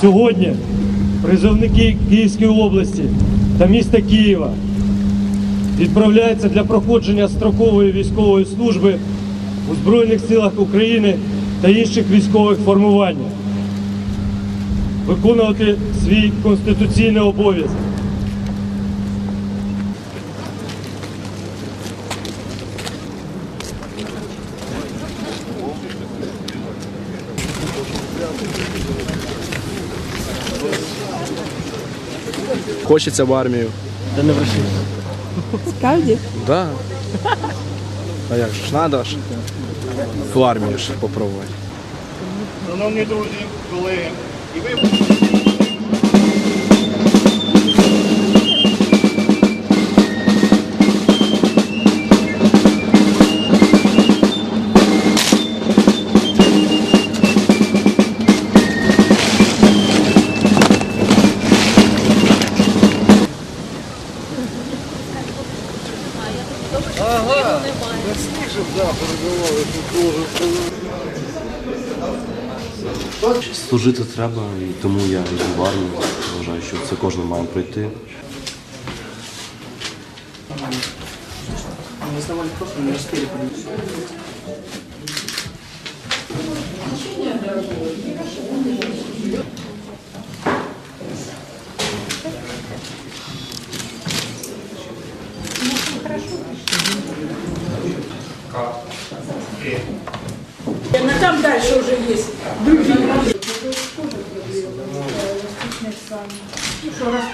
Сьогодні призовники Київської області та міста Києва відправляються для проходження строкової військової служби у Збройних силах України та інших військових формуваннях, виконувати свій конституційний обов'язок. Хочеться в армію. Та не врачі. Справді? Да. А як ж треба ж в армію ж попробувати. Шановні друзі, колеги, і ви Служити треба, і тому я йду в армію. Вважаю, що це кожен має пройти. Но там дальше уже есть другие. Еще раз-